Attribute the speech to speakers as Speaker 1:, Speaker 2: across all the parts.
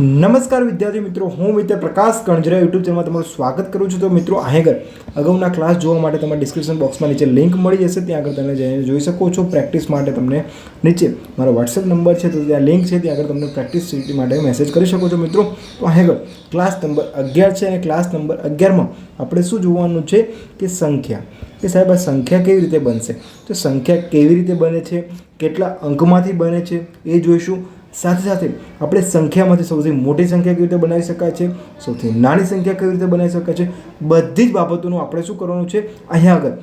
Speaker 1: નમસ્કાર વિદ્યાર્થી મિત્રો, હું મિત્ર પ્રકાશ કણજરા યુટ્યુબ ચેનલમાં તમારું સ્વાગત કરું છું. તો મિત્રો, આગળ અગાઉના ક્લાસ જોવા માટે તમારે ડિસ્ક્રિપ્શન બોક્સમાં નીચે લિંક મળી જશે. ત્યાં આગળ તમે જઈને જોઈ શકો છો. પ્રેક્ટિસ માટે તમને નીચે મારો વોટ્સએપ નંબર છે. તો ત્યાં લિંક છે. ત્યાં આગળ તમને પ્રેક્ટિસ માટે મેસેજ કરી શકો છો મિત્રો. તો આગળ ક્લાસ નંબર અગિયાર છે અને ક્લાસ નંબર અગિયારમાં આપણે શું જોવાનું છે કે સંખ્યા. કે સાહેબ, આ સંખ્યા કેવી રીતે બનશે? તો સંખ્યા કેવી રીતે બને છે? કેટલા અંકમાંથી બને છે? એ જોઈશું. સાથે સાથે આપણે સંખ્યામાંથી સૌથી મોટી સંખ્યા કેવી રીતે બનાવી શકાય છે, સૌથી નાની સંખ્યા કેવી રીતે બનાવી શકાય છે, બધી જ બાબતોનું આપણે શું કરવાનું છે, અહીંયા આગળ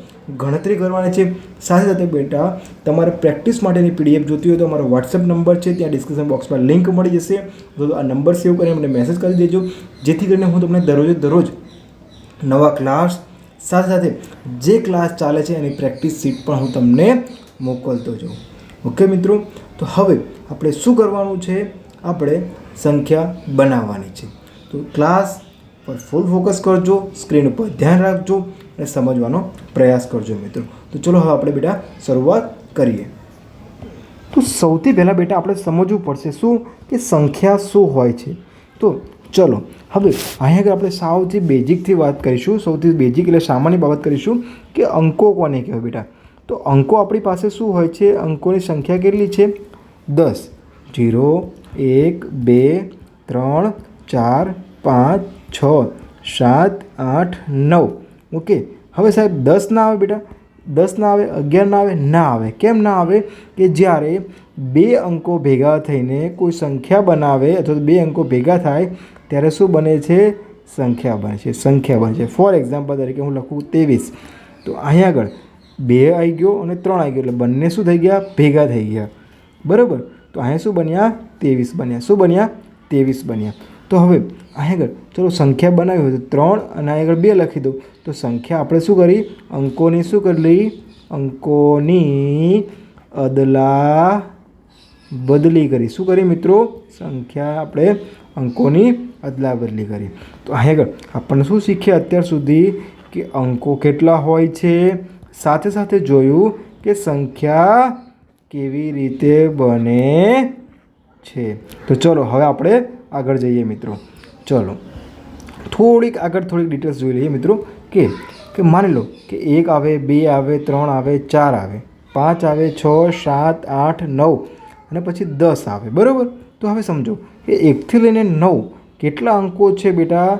Speaker 1: ગણતરી કરવાની છે. સાથે સાથે બેટા, તમારે પ્રેક્ટિસ માટેની પીડીએફ જોતી હોય તો અમારો વોટ્સએપ નંબર છે, ત્યાં ડિસ્ક્રિપ્શન બોક્સમાં લિંક મળી જશે. તો આ નંબર સેવ કરીને મને મેસેજ કરી દેજો, જેથી કરીને હું તમને દરરોજે દરરોજ નવા ક્લાસ સાથે સાથે જે ક્લાસ ચાલે છે એની પ્રેક્ટિસ સીટ પણ હું તમને મોકલતો જાઉં. ઓકે મિત્રો? તો હવે આપણે શું કરવાનું છે? આપણે સંખ્યા બનાવવાની છે. તો ક્લાસ પર ફૂલ ફોકસ કરજો, સ્ક્રીન ઉપર ધ્યાન રાખજો અને સમજવાનો પ્રયાસ કરજો મિત્રો. તો ચલો હવે આપણે બેટા શરૂઆત કરીએ. તો સૌથી પહેલાં બેટા આપણે સમજવું પડશે શું? કે સંખ્યા શું હોય છે? તો ચલો, હવે અહીંયા આગળ આપણે સાવથી બેઝિકથી વાત કરીશું, સૌથી બેઝિક એટલે સામાન્ય બાબત કરીશું કે અંકો કોને કહેવાય બેટા? તો અંકો આપણી પાસે શું હોય છે? અંકોની સંખ્યા કેટલી છે? દસ. જીરો, એક, બે, ત્રણ, ચાર, પાંચ, છ, સાત, આઠ, નવ. ઓકે? હવે સાહેબ, દસ ના આવે બેટા. દસ ના આવે, અગિયાર ના આવે ના આવે. કેમ ના આવે? કે જ્યારે બે અંકો ભેગા થઈને કોઈ સંખ્યા બનાવે અથવા બે અંકો ભેગા થાય, ત્યારે શું બને છે? સંખ્યા બને છે. સંખ્યા બને છે. ફોર એક્ઝામ્પલ તરીકે હું લખું ત્રેવીસ. તો અહીંયા આગળ બે આવી ગયો અને ત્રણ આવી ગયો. એટલે બંને શું થઈ ગયા? ભેગા થઈ ગયા. બરાબર? તો અહીંયા શું બન્યા? ત્રેવીસ બન્યા. શું બન્યા? ત્રેવીસ બન્યા. તો હવે અહીં આગળ ચલો સંખ્યા બનાવી હોય તો ત્રણ અને અહીં આગળ બે લખી દઉં. તો સંખ્યા આપણે શું કરી? અંકોની શું કરી લઈ અંકોની અદલા બદલી કરી. શું કરી મિત્રો? સંખ્યા આપણે અંકોની અદલા બદલી કરી. તો અહીં આગળ આપણને શું શીખ્યા અત્યાર સુધી? કે અંકો કેટલા હોય છે? સાથે સાથે જોયું કે સંખ્યા કેવી રીતે બને છે. તો ચલો, હવે આપણે આગળ જઈએ મિત્રો. ચલો, થોડીક આગળ થોડીક ડિટેલ્સ જોઈ લઈએ મિત્રો કે કે માની લો કે એક આવે, બે આવે, ત્રણ આવે, ચાર આવે. પાંચ આવે, છ, સાત, આઠ, નવ અને પછી દસ આવે. બરાબર? તો હવે સમજો કે એકથી લઈને નવ કેટલા અંકો છે બેટા?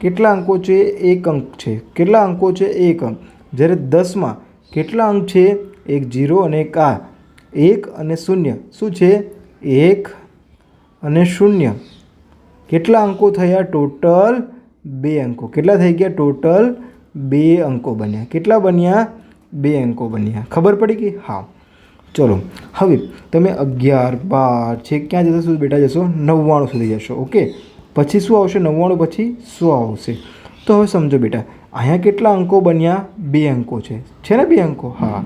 Speaker 1: કેટલા અંકો છે એક અંક છે? કેટલા અંકો છે એક અંક? જ્યારે દસમાં કેટલા અંક છે? એક જીરો અને એક આ એક અને શૂન્ય. શું છે? એક અને શૂન્ય. કેટલા અંકો થયા? ટોટલ બે અંકો. કેટલા થઈ ગયા? ટોટલ બે અંકો બન્યા. કેટલા બન્યા? બે અંકો બન્યા. ખબર પડી ગઈ હા. ચલો. હવે તમે અગિયાર, બાર છે. ક્યાં જશો સુધી? બેટા જશો? નવ્વાણું સુધી જશો. ઓકે? પછી શું આવશે? નવ્વાણું પછી સો આવશે? તો હવે સમજો બેટા. અહીંયા કેટલા અંકો બન્યા? બે અંકો છે. છે ને બે અંકો? હા.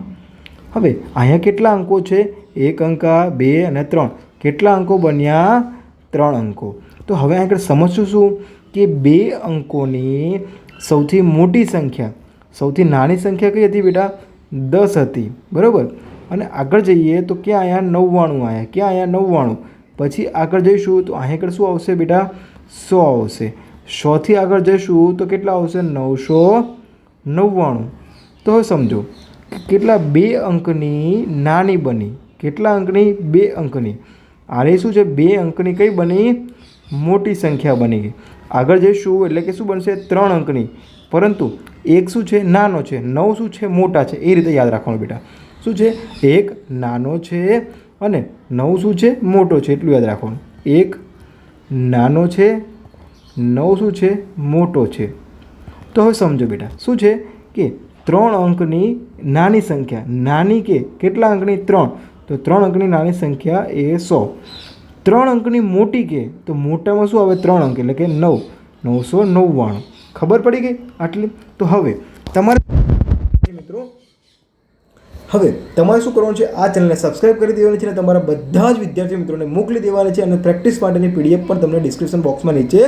Speaker 1: હવે અહીંયા કેટલા અંકો છે? એક અંકા બે અને ત્રણ. કેટલા અંકો બન્યા? ત્રણ અંકો. તો હવે આગળ સમજશું શું? કે બે અંકોની સૌથી મોટી સંખ્યા સૌથી નાની સંખ્યા કઈ હતી બેટા? દસ હતી. બરાબર? અને આગળ જઈએ તો ક્યાં અહીંયા નવ્વાણું આવ્યા ક્યાં અહીંયા નવ્વાણું. પછી આગળ જઈશું તો અહીંયા આગળ શું આવશે બેટા? સો આવશે. સોથી આગળ જઈશું તો કેટલા આવશે? નવસો નવ્વાણું. તો હવે સમજો કેટલા બે અંકની નાની બની? કેટલા અંકની? બે અંકની. આને શું છે? બે અંકની કઈ બની? મોટી સંખ્યા બની ગઈ. આગળ જઈશું એટલે કે શું બનશે? ત્રણ અંકની. પરંતુ એક શું છે? નાનો છે. નવ શું છે? મોટા છે. એ રીતે યાદ રાખવાનું બેટા. શું છે? એક નાનો છે અને નવ શું છે? મોટો છે. એટલું યાદ રાખવાનું. એક નાનો છે નવ શું છે? મોટો છે. તો હવે સમજો બેટા, શું છે? કે ત્રણ અંકની નાની સંખ્યા, નાની કે કેટલા અંકની? ત્રણ. તો ત્રણ અંકની નાની સંખ્યા એ સો. ત્રણ અંકની મોટી કે, તો મોટામાં શું આવે? ત્રણ અંક, એટલે કે નવ. નવસો નવ્વાણું. ખબર પડી ગઈ આટલી? તો હવે તમારે મિત્રો. હવે તમારે શું કરવાનું છે? આ ચેનલને સબસ્ક્રાઇબ કરી દેવાની છે અને તમારા બધા જ વિદ્યાર્થી મિત્રોને મોકલી દેવાની છે અને પ્રેક્ટિસ માટેની પીડીએફ પણ તમને ડિસ્ક્રિપ્શન બોક્સમાં નીચે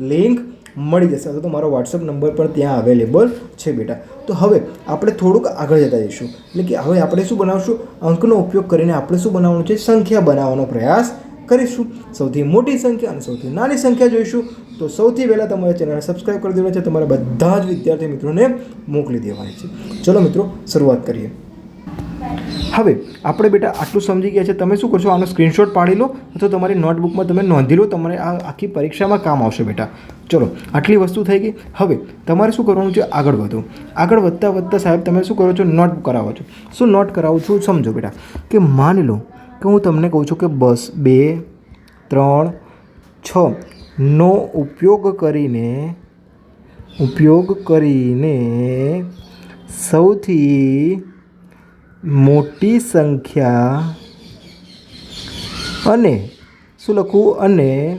Speaker 1: લિંક મળી જશે. અથવા તો મારો વોટ્સઅપ નંબર પણ ત્યાં અવેલેબલ છે બેટા. તો હવે આપણે થોડુંક આગળ જતા જઈશું. એટલે કે હવે આપણે શું બનાવશું? અંકનો ઉપયોગ કરીને આપણે શું બનાવવાનું છે? સંખ્યા બનાવવાનો પ્રયાસ કરીશું. સૌથી મોટી સંખ્યા અને સૌથી નાની સંખ્યા જોઈશું. તો સૌથી પહેલાં તમારે ચેનલને સબસ્ક્રાઈબ કરી દેવાની છે. તમારા બધા જ વિદ્યાર્થી મિત્રોને મોકલી દેવાની છે. ચલો મિત્રો, શરૂઆત કરીએ. હવે, આપણે બેટા આટલું સમજી ગયા છે, તમે શું કરશો? આનો સ્ક્રીનશોટ પાડી લો અથવા તમારી નોટબુકમાં તમે નોંધી લો, તમારે આ આખી પરીક્ષામાં કામ આવશે બેટા. ચલો, આટલી વસ્તુ થઈ ગઈ. હવે, તમારે શું કરવાનું છે? આગળ વધો. આગળ વધતા વધતા સાહેબ, તમે શું કરો છો? નોટ કરાવો છો. શું નોટ કરાવું છું? સમજો બેટા. કે માની લો કે હું તમને કહું છું કે બસ બે, ત્રણ, છ નો ઉપયોગ કરીને ઉપયોગ કરીને સૌથી મોટી સંખ્યા અને શું લખવું? અને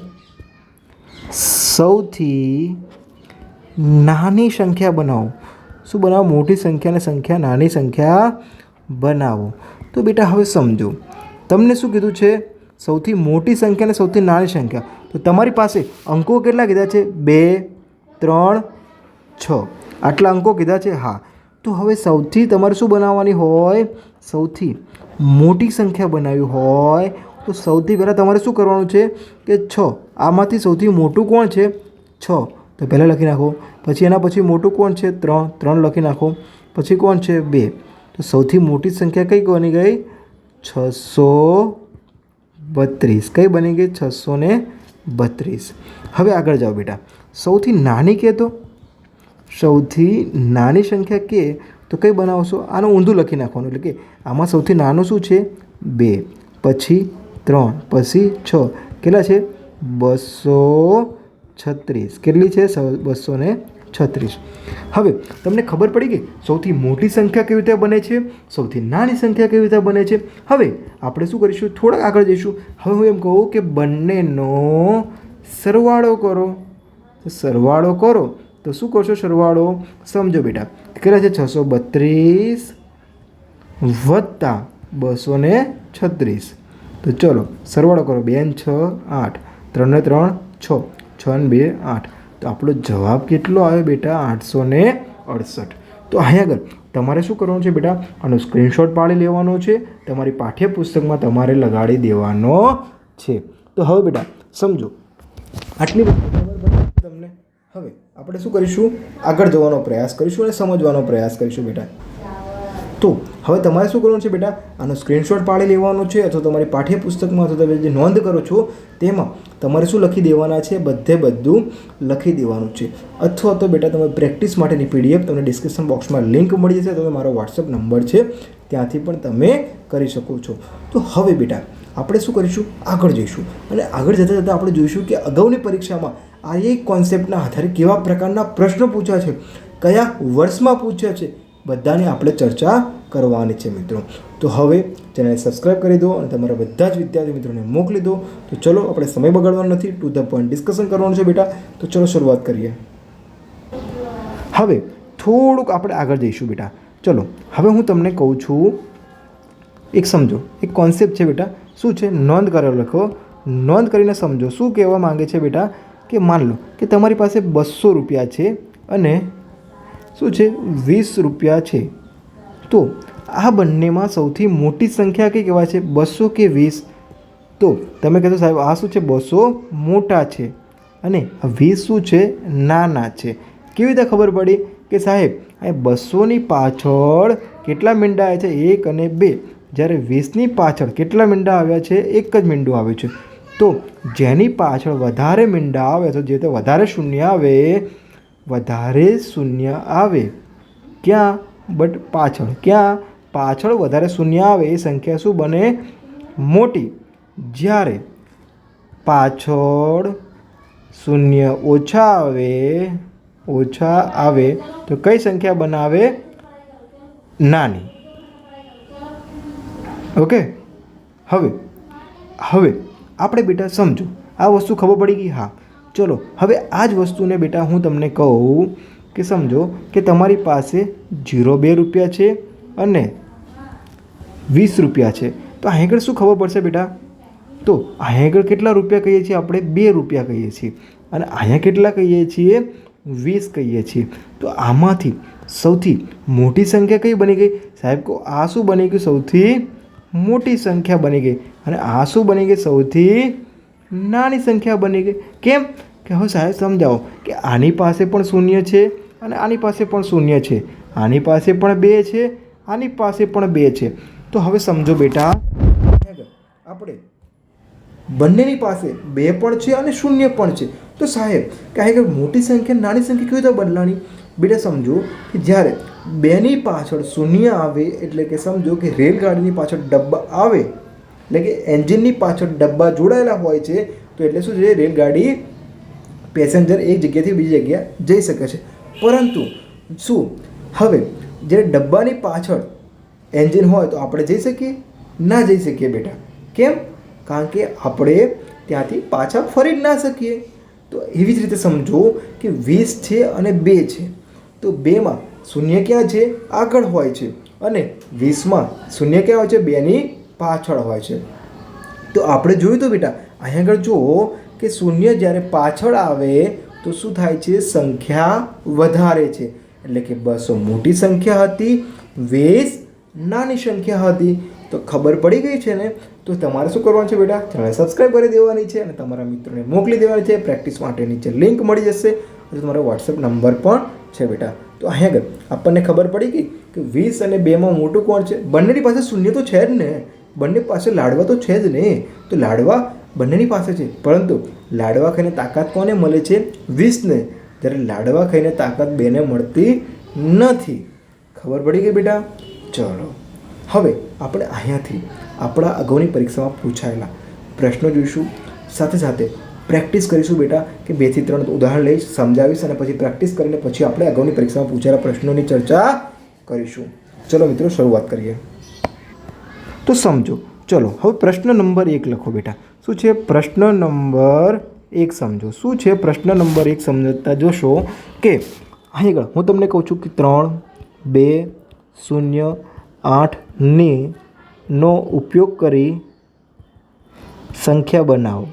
Speaker 1: સૌથી નાની સંખ્યા બનાવો. શું બનાવો? મોટી સંખ્યાને સંખ્યા નાની સંખ્યા બનાવો. તો બેટા, હવે સમજો. તમને શું કીધું છે? સૌથી મોટી સંખ્યા અને સૌથી નાની સંખ્યા. તો તમારી પાસે અંકો કેટલા કીધા છે? બે, ત્રણ, છ. આટલા અંકો કીધા છે? હા. તો હવે સૌથી તમારે શું બનાવવાની હોય? સૌથી મોટી સંખ્યા બનાવી હોય. તો સૌથી પહેલાં તમારે શું કરવાનું છે કે છ. આમાંથી સૌથી મોટું કોણ છે? છ. તો પહેલાં લખી નાખો. પછી એના પછી મોટું કોણ છે? ત્રણ. ત્રણ લખી નાખો. પછી કોણ છે? બે. તો સૌથી મોટી સંખ્યા કઈ બની ગઈ? છસો બત્રીસ. કઈ બની ગઈ? છસો બત્રીસ. હવે આગળ જાઓ બેટા. સૌથી નાની કહેતો સૌથી નાની સંખ્યા કે, તો કઈ બનાવશો? આનું ઊંધું લખી નાખવાનું એટલે કે આમાં સૌથી નાનું શું છે? બે. પછી ત્રણ. પછી છ. કેટલા છે? બસો છત્રીસ. કેટલી છે? બસો ને છત્રીસ. હવે તમને ખબર પડી ગઈ, સૌથી મોટી સંખ્યા કેવી રીતે બને છે? સૌથી નાની સંખ્યા કેવી રીતે બને છે? હવે આપણે શું કરીશું? થોડાક આગળ જઈશું. હવે હું એમ કહું કે બંનેનો સરવાળો કરો. સરવાળો કરો. તો શું કરશો સરવાળો? સમજો બેટા, કેટલા છે? છસો બત્રીસ વત્તા બસો ને છત્રીસ. તો ચલો, સરવાળો કરો. બે છ, આઠ. ત્રણ ને ત્રણ, છ. છ ને બે, આઠ. તો આપણો જવાબ કેટલો આવ્યો બેટા? આઠસો ને અડસઠ. તો અહીંયા આગળ, તમારે શું કરવાનું છે બેટા? આનો સ્ક્રીનશોટ પાડી લેવાનો છે. તમારી પાઠ્યપુસ્તકમાં તમારે લગાડી દેવાનો છે. તો હવે બેટા, સમજો. આટલી બધી હવે આપણે શું કરીશું? આગળ જવાનો પ્રયાસ કરીશું અને સમજવાનો પ્રયાસ કરીશું બેટા. તો હવે તમારે શું કરવાનું છે બેટા? આનો સ્ક્રીનશોટ પાડી લેવાનો છે અથવા તમારી પાઠ્યપુસ્તકમાં અથવા તમે જે નોંધ કરો છો, તેમાં તમારે શું લખી દેવાના છે? બધે બધું લખી દેવાનું છે. અથવા તો બેટા તમે પ્રેક્ટિસ માટેની પીડીએફ તમને ડિસ્ક્રિપ્શન બોક્સમાં લિંક મળી જશે તમે મારો વોટ્સઅપ નંબર છે, ત્યાંથી પણ તમે કરી શકો છો. તો હવે બેટા, આપણે શું કરીશું? આગળ જઈશું. અને આગળ જતાં જતાં આપણે જોઈશું કે અગાઉની પરીક્ષામાં આ એક કોન્સેપ્ટના આધારે કેવા પ્રકારના પ્રશ્નો પૂછ્યા છે? કયા વર્ષમાં પૂછ્યા છે? બધાની આપણે ચર્ચા કરવાની છે મિત્રો. તો હવે ચેનલ સબસ્ક્રાઈબ કરી દો અને તમારા બધા જ વિદ્યાર્થી મિત્રોને મોકલી દો. તો ચલો, આપણે સમય બગાડવાનો નથી. ટુ ધ પોઈન્ટ ડિસ્કશન કરવાનું છે બેટા. તો ચલો, શરૂઆત કરીએ. હવે થોડુંક આપણે આગળ જઈશું બેટા. ચલો, હવે હું તમને કહું છું, એક સમજો. એક કોન્સેપ્ટ છે બેટા. શું છે? નોંધ કરેલો લખો. નોંધ કરીને સમજો. શું કહેવા માંગે છે બેટા? કે માન લો કે તમારી પાસે બસો રૂપિયા છે અને શું છે? વીસ રૂપિયા છે. તો આ બંનેમાં સૌથી મોટી સંખ્યા કઈ કહેવાય છે? બસો કે વીસ? તો તમે કહેશો સાહેબ, આ શું છે? બસો મોટા છે. અને વીસ શું છે? નાના છે. કેવી રીતે ખબર પડી કે સાહેબ, આ બસોની પાછળ કેટલા મીંડા આવે છે? એક અને બે. જ્યારે વીસની પાછળ કેટલા મીંડા આવ્યા છે? એક જ મીંડું આવ્યું છે. તો જેની પાછળ વધારે મીંડા આવે તો જે તે વધારે શૂન્ય આવે, વધારે શૂન્ય આવે. ક્યાં? બટ પાછળ. ક્યાં? પાછળ વધારે શૂન્ય આવે એ સંખ્યા શું બને? મોટી. જ્યારે પાછળ શૂન્ય ઓછા આવે ઓછા આવે, તો કઈ સંખ્યા બનાવે? નાની. ઓકે? હવે હવે આપણે બેટા સમજો, આ વસ્તુ ખબર પડી ગઈ? હા. ચલો, હવે આ જ વસ્તુને બેટા હું તમને કહું કે સમજો કે તમારી પાસે જીરો બે રૂપિયા છે અને વીસ રૂપિયા છે. તો અહીં આગળ શું ખબર પડશે બેટા? તો અહીં આગળ કેટલા રૂપિયા કહીએ છીએ આપણે? બે રૂપિયા કહીએ છીએ. અને અહીંયા કેટલા કહીએ છીએ? વીસ કહીએ છીએ. તો આમાંથી સૌથી મોટી સંખ્યા કઈ બની ગઈ? સાહેબ કહો આ શું બની ગયું? સૌથી મોટી સંખ્યા બની ગઈ. અને આ શું બની ગઈ, સૌથી નાની સંખ્યા બની ગઈ. કેમ? કે હવે સાહેબ સમજાવો કે આની પાસે પણ શૂન્ય છે અને આની પાસે પણ શૂન્ય છે. આની પાસે પણ બે છે, આની પાસે પણ બે છે. તો હવે સમજો બેટા. આપણે બંનેની પાસે બે પણ છે અને શૂન્ય પણ છે. તો સાહેબ કે કે મોટી સંખ્યા, નાની સંખ્યા કેવી રીતે બદલાની બેટા સમજો કે જ્યારે બેની પાછળ શૂન્ય આવે, એટલે કે સમજો કે રેલગાડીની પાછળ ડબ્બા આવે એટલે કે એન્જિનની પાછળ ડબ્બા જોડાયેલા હોય છે, તો એટલે શું છે, રેલગાડી પેસેન્જર એક જગ્યાથી બીજી જગ્યા જઈ શકે છે. પરંતુ શું? હવે, જ્યારે ડબ્બાની પાછળ એન્જિન હોય તો આપણે જઈ શકીએ? ના જઈ શકીએ બેટા. કેમ? કારણ કે આપણે ત્યાંથી પાછા ફરી જ ના શકીએ. તો એવી જ રીતે સમજો કે વીસ છે અને બે છે. તો બેમાં શૂન્ય ક્યાં છે? આગળ હોય છે. અને વીસમાં શૂન્ય ક્યાં હોય છે? બેની પાછળ હોય છે. તો આપણે જોયું તો બેટા, અહીંયા આગળ જુઓ કે શૂન્ય જ્યારે પાછળ આવે તો શું થાય છે? સંખ્યા વધારે છે. એટલે કે બસો મોટી સંખ્યા હતી, વીસ નાની સંખ્યા હતી. તો ખબર પડી ગઈ છે ને? તો તમારે શું કરવાનું છે બેટા? ચેનલ સબસ્ક્રાઈબ કરી દેવાની છે અને તમારા મિત્રોને મોકલી દેવાની છે. પ્રેક્ટિસ માટે નીચે લિંક મળી જશે. અને તમારો વોટ્સએપ નંબર પણ છે બેટા. તો અહીંયા આગળ આપણને ખબર પડી ગઈ કે વીસ અને બેમાં મોટું કોણ છે? બંનેની પાસે શૂન્ય તો છે જ ને. બંને પાસે લાડવા તો છે જ ને? તો લાડવા બંનેની પાસે છે. પરંતુ લાડવા ખાઈને તાકાત કોને મળે છે? વીસને જ્યારે લાડવા ખાઈને તાકાત બેને મળતી નથી. ખબર પડી ગઈ બેટા? ચલો. હવે આપણે અહીંયાથી આપણા અગાઉની પરીક્ષામાં પૂછાયેલા પ્રશ્નો જોઈશું. સાથે સાથે પ્રેક્ટિસ કરીશું બેટા, કે બેથી ત્રણ ઉદાહરણ લઈશ, સમજાવીશ અને પછી પ્રેક્ટિસ કરીને પછી આપણે અગાઉની પરીક્ષામાં પૂછાયેલા પ્રશ્નોની ચર્ચા કરીશું. ચલો મિત્રો, શરૂઆત કરીએ. તો સમજો. ચલો, હવે પ્રશ્ન નંબર એક લખો બેટા. શું છે? પ્રશ્ન નંબર એક સમજો. શું છે પ્રશ્ન નંબર એક સમજતા જોશો કે, અહીં આગળ હું તમને કહું છું કે ત્રણ, બે, શૂન્ય આઠની નો ઉપયોગ કરી સંખ્યા બનાવો.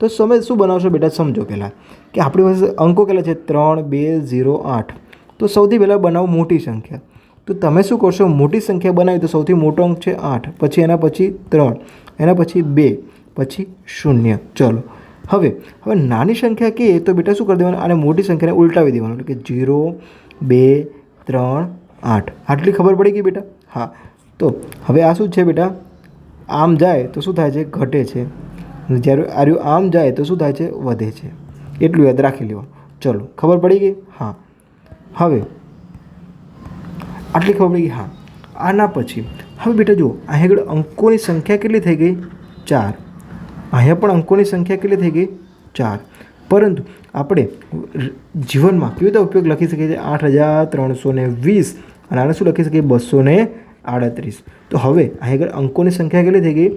Speaker 1: તો તમે શું બનાવશો બેટા? સમજો પહેલાં કે આપણી પાસે અંકો કેટલા છે? ત્રણ, બે ઝીરો આઠ. તો સૌથી પહેલાં બનાવો મોટી સંખ્યા. તો તમે શું કરશો? મોટી સંખ્યા બનાવી તો સૌથી મોટો અંક છે આઠ. પછી એના પછી ત્રણ. એના પછી બે. પછી શૂન્ય. ચલો. હવે હવે નાની સંખ્યા કહીએ તો બેટા શું કરી દેવાનું? અને મોટી સંખ્યાને ઉલટાવી દેવાનું. એટલે કે જીરો, બે, ત્રણ, આઠ. આટલી ખબર પડી ગઈ બેટા? હા. તો હવે આ શું છે બેટા? આમ જાય તો શું થાય છે? ઘટે છે. જ્યારે આર્યું આમ જાય તો શું થાય છે? વધે છે. એટલું યાદ રાખી લેવાનું. ચલો. ખબર પડી ગઈ? હા. હવે આટલી ખબર પડી હા. આના પછી, હવે બેટા જુઓ, અહીંયા આગળ અંકોની સંખ્યા કેટલી થઈ ગઈ? ચાર. અહીંયા પણ અંકોની સંખ્યા કેટલી થઈ ગઈ? ચાર. પરંતુ આપણે જીવનમાં કેવી રીતે ઉપયોગ લખી શકીએ છીએ? આઠ હજાર ત્રણસો ને વીસ. અને આને શું લખી શકીએ? બસો ને આડત્રીસ. તો હવે અહીં આગળ અંકોની સંખ્યા કેટલી થઈ ગઈ?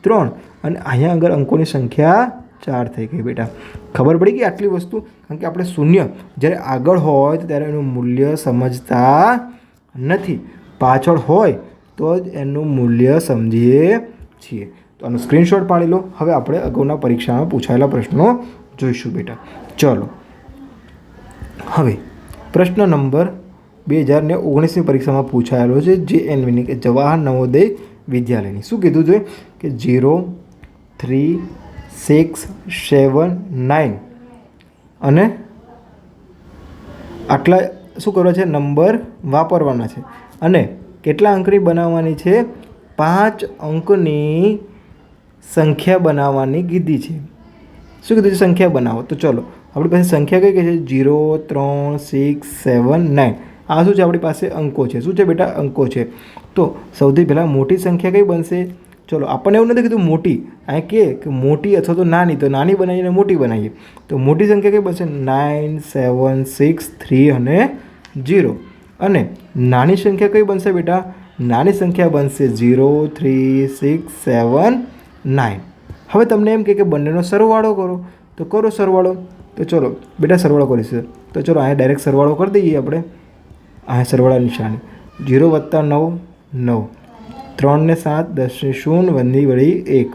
Speaker 1: ત્રણ. અને અહીંયા આગળ અંકોની સંખ્યા ચાર થઈ ગઈ બેટા. ખબર પડી ગઈ આટલી વસ્તુ? કારણ કે આપણે શૂન્ય જ્યારે આગળ હોય તો ત્યારે એનું મૂલ્ય સમજતા નથી. પાછળ હોય તો જ એનું મૂલ્ય સમજીએ છીએ. તો આનો સ્ક્રીનશોટ પાડી લો. હવે આપણે અગાઉના પરીક્ષામાં પૂછાયેલા પ્રશ્નો જોઈશું બેટા. ચલો. હવે, પ્રશ્ન નંબર બે હજાર ને ઓગણીસની પરીક્ષામાં પૂછાયેલો છે, જે એનવીની કે જવાહર નવોદય વિદ્યાલયની. શું કીધું છે? કે zero three six seven nine અને આટલા શું કરવા છે? નંબર વાપરવાના છે. અને કેટલા અંકની બનાવવાની છે? પાંચ અંકની સંખ્યા બનાવવાની કીધી છે. શું કીધું છે? સંખ્યા બનાવો. તો ચલો, આપણી પાસે સંખ્યા કઈ કઈ છે? જીરો, ત્રણ, સિક્સ, સેવન, નાઇન. આ શું છે? આપણી પાસે અંકો છે. શું છે બેટા? અંકો છે. તો સૌથી પહેલાં મોટી સંખ્યા કઈ બનશે? ચલો, આપણને એવું નથી કીધું મોટી. આ કે કે મોટી અથવા તો નાની. તો નાની બનાવીએ અને મોટી બનાવીએ. તો મોટી સંખ્યા કઈ બનશે? નાઇન, સેવન, સિક્સ, થ્રી અને જીરો. અને નાની સંખ્યા કઈ બનશે બેટા? નાની સંખ્યા બનશે zero three, six, seven, nine. હવે તમને એમ કે બંનેનો સરવાળો કરો. તો કરો સરવાળો. તો ચલો, બેટા સરવાળો કરીશું તો ચલો, અહીંયા ડાયરેક્ટ સરવાળો કરી દઈએ આપણે. અહીંયા સરવાળા નિશાની. જીરો વત્તા નવ નવ. ત્રણ ને સાત, દસ ને શૂન્ય વધી વળી એક.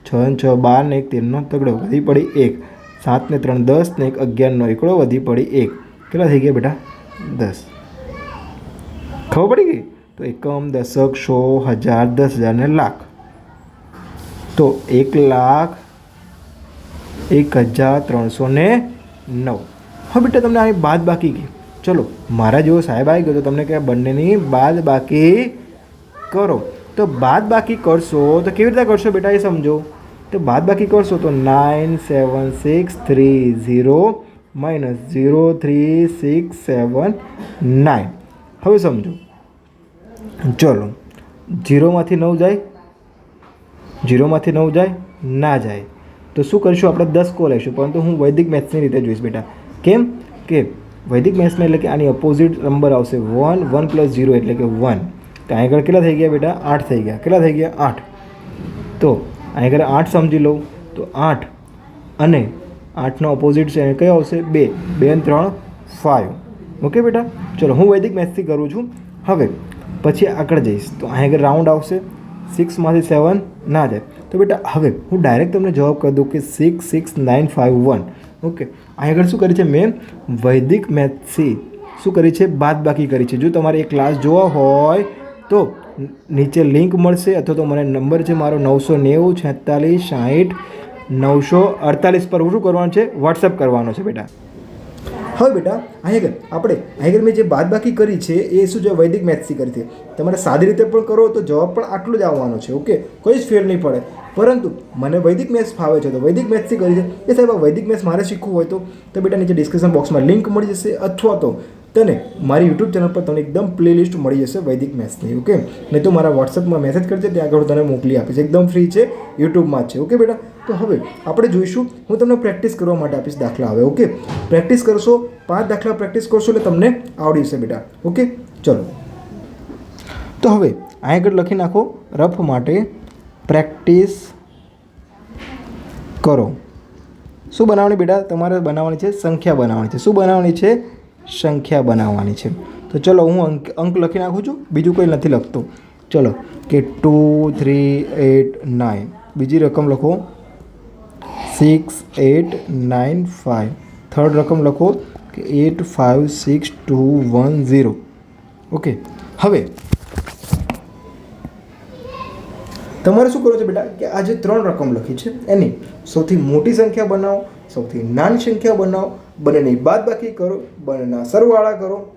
Speaker 1: છ ને છ, બાર ને એક, તેરનો તગડો, વધી પડી એક. સાત ને ત્રણ, દસ ને એક, અગિયારનો એકડો, વધી પડી એક. કેટલા થઈ ગયા બેટા? દસ ખબર પડી ગઈ તો એકમ દશક સો હજાર દસ હજાર ને લાખ તો એક લાખ એક હજાર ત્રણસો ને નવ હવે બેટા તમને આની બાદ બાકી ગઈ ચલો મારા જેવો સાહેબ આવી ગયો તો તમને કે આ બંનેની બાદ બાકી કરો તો બાદ બાકી કરશો તો કેવી રીતે કરશો બેટા એ સમજો તો બાદ બાકી કરશો તો nine seven six three zero minus zero three six seven nine હવે સમજો, ચલો જીરોમાંથી નવ જાય જીરોમાંથી નવ જાય, ના જાય, તો શું કરીશું આપણે? દસ કો લઈશું, પરંતુ હું વૈદિક મેથ્સની રીતે જોઈશ બેટા। કેમ? કે વૈદિક મેથ્સમાં એટલે કે આની અપોઝિટ નંબર આવશે વન વન પ્લસ ઝીરો એટલે કે વન તો અહીં આગળ કેટલા થઈ ગયા બેટા? આઠ થઈ ગયા। કેટલા થઈ ગયા? આઠ। તો અહીં આગળ આઠ સમજી લઉં, તો આઠ અને આઠનો ઓપોઝિટ છે. કયો આવશે? બે. બે અને ત્રણ ફાઇવ ઓકે બેટા? ચલો, હું વૈદિક મેથ્સથી કરું છું. હવે, પછી આગળ જઈશ. તો અહીં આગળ રાઉન્ડ આવશે. સિક્સમાંથી સેવન ના જાય. તો બેટા, હવે હું ડાયરેક્ટ તમને જવાબ કરી દઉં કે six six nine five one okay અહીં આગળ શું કરી છે મેં? વૈદિક મેથ્સથી શું કરી છે? બાદ બાકી કરી છે. જો તમારે એ ક્લાસ જોવા હોય, તો નીચે લિંક મળશે અથવા તો મને નંબર છે મારો નવસો નેવું છેતાલીસ, સાહીઠ નવસો અડતાલીસ પર શું કરવાનું છે વોટ્સઅપ કરવાનો છે બેટા. હવે બેટા અહીં આગળ, આપણે અહીં આગળ મેં જે બાદ બાકી કરી છે, એ શું છે, વૈદિક મેથ્સથી કરી છે. તમારે સાદી રીતે પણ કરો, તો જવાબ પણ આટલો જ આવવાનો છે ઓકે કોઈ જ ફેર નહીં પડે. પરંતુ મને વૈદિક મેથ્સ ફાવે છે, તો વૈદિક મેથ્સથી કરી છે. એ સાહેબ વૈદિક મેથ્સ મારે શીખવું હોય તો તો બેટા નીચે ડિસ્ક્રિપ્શન બોક્સમાં લિંક મળી જશે, અથવા તો તને મારી યુટ્યુબ ચેનલ પર તમને એકદમ પ્લેલિસ્ટ મળી જશે વૈદિક મેથ્સની ઓકે નહીં તો મારા વોટ્સઅપમાં મેસેજ કરજે, ત્યાં આગળ તને મોકલી આપીશ. એકદમ ફ્રી છે યુટ્યુબમાં જ છે ઓકે બેટા? તો હવે આપણે જોઈશું, હું તમને પ્રેક્ટિસ કરવા માટે આપીશ દાખલા હવે ઓકે પ્રેક્ટિસ કરશો, પાંચ દાખલા પ્રેક્ટિસ કરશો એટલે તમને આવડી જશે બેટા ઓકે ચલો. તો હવે અહીં આગળ લખી નાખો, રફ માટે પ્રેક્ટિસ કરો. શું બનાવવાની બેટા? તમારે બનાવવાની છે, સંખ્યા બનાવવાની છે. શું બનાવવાની છે? સંખ્યા બનાવવાની છે. તો ચલો હું અંક અંક લખી નાખું છું. બીજું કંઈ નથી લખતો. ચલો, કે ટુ, થ્રી, એટ, નાઇન. બીજી રકમ લખો. Six, eight, nine, five. Third રકમ લખો, કે eight, five, six, two, one, zero. Okay. હવે, તમારે શું કરવું છે બેટા? કે આ જે ત્રણ રકમ લખી છે. એની. સૌથી મોટી સંખ્યા બનાવો. સૌથી નાની સંખ્યા બનાવો, બંનેની બાદ બાકી કરો, બંનેના સરવાળા કરો.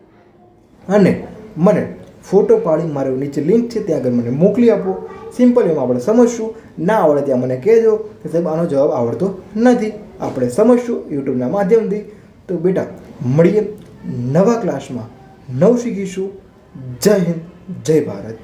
Speaker 1: અને મને ફોટો પાડી મારો નીચે લિંક છે, ત્યાં આગળ મને મોકલી આપો. સિમ્પલ એમાં આપણે સમજશું. ના આવડે ત્યાં મને કહેજો. કે સાહેબ, આનો જવાબ આવડતો નથી. આપણે સમજશું યુટ્યુબના માધ્યમથી. તો બેટા, મળીએ નવા ક્લાસમાં નવ શીખીશું. જય હિન્દ, જય ભારત.